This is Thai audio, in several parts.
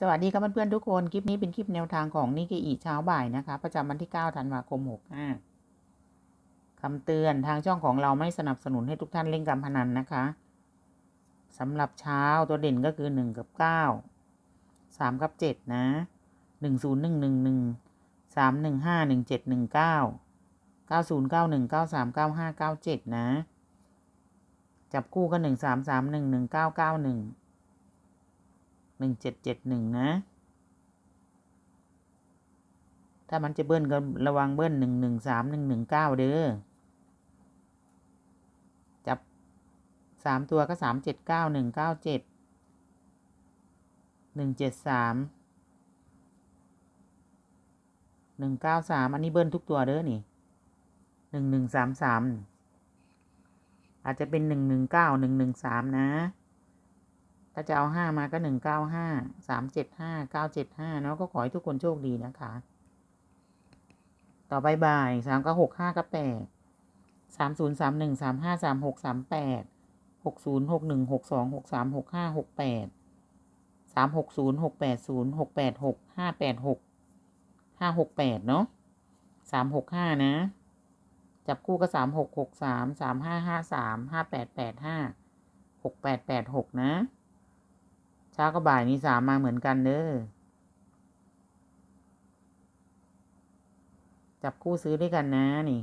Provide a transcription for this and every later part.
สวัสดีครับเพื่อนๆทุกคน คลิปนี้เป็นคลิปแนวทางของนิกเกอีเช้าบ่ายนะคะ ประจำวันที่ 9 ธันวาคม 65คำเตือนทางช่องของเราไม่สนับสนุนให้ทุกท่านเล่นการพนันนะคะสำหรับเช้าตัวเด่นก็คือ 1 กับ 9 3 กับ 7 นะ 1 0 1 1 1 3 1 5 1 7 1 9 9 0 9 1 9 3 9 5 9 7 นะ จับคู่ก็1 3 3 1 1 9 9 1ห นึ่งเจ็ดเจ็ดหนึ่งนะ ถ้ามันจะเบิ้ลก็ระวังเบิ้ลหนึ่งหนึ่งสามหนึ่งหนึ่งเก้าเด้อ จับสามตัวก็สามเจ็ดเก้าหนึ่งเก้าเจ็ดหนึ่งเจ็ดสามหนึ่งเก้าสามอันนี้เบิ้ลทุกตัวเด้อนี่หนึ่งหนึ่งสามสามอาจจะเป็นหนึ่งหนึ่งเก้าหนึ่งหนึ่งสามนะ ถ้าจะเอาห้ามาก็หนึ่งเก้าห้าสามเจ็ดห้าเก้าเจ็ดห้าเนาะก็ขอให้ทุกคนโชคดีนะคะ ต่อไปบ่ายสามก็หกห้าก็แปดสามศูนย์สามหนึ่งสามห้าสามหกสามแปดหกศูนย์หกหนึ่งหกสองหกสามหกห้าหกแปดสามหกศูนย์หกแปดศูนย์หกแปดหกห้าแปดหกห้าหกแปดเนาะสามหกห้านะ จับคู่ก็สามหกหกสามสามห้าห้าสามห้าแปดแปดห้าหกแปดแปดหกนะ เช้าก็บ่ายนี้สามมาเหมือนกันเด้อจับคู่ซื้อด้วยกันนะนี่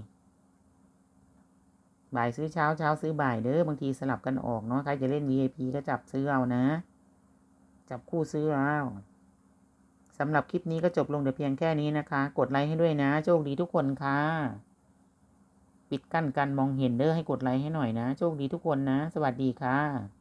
บ่ายซื้อเช้าเช้าซื้อบ่ายเด้อบางทีสลับกันออกเนาะใครจะเล่น VIP ก็จับซื้อเอานะ จับคู่ซื้อเอาสำหรับคลิปนี้ก็จบลงแต่เพียงแค่นี้นะคะ กดไลค์ให้ด้วยนะ โชคดีทุกคนค่ะ ปิดกั้นการมองเห็นเด้อให้กดไลค์ให้หน่อยนะ โชคดีทุกคนนะ สวัสดีค่ะ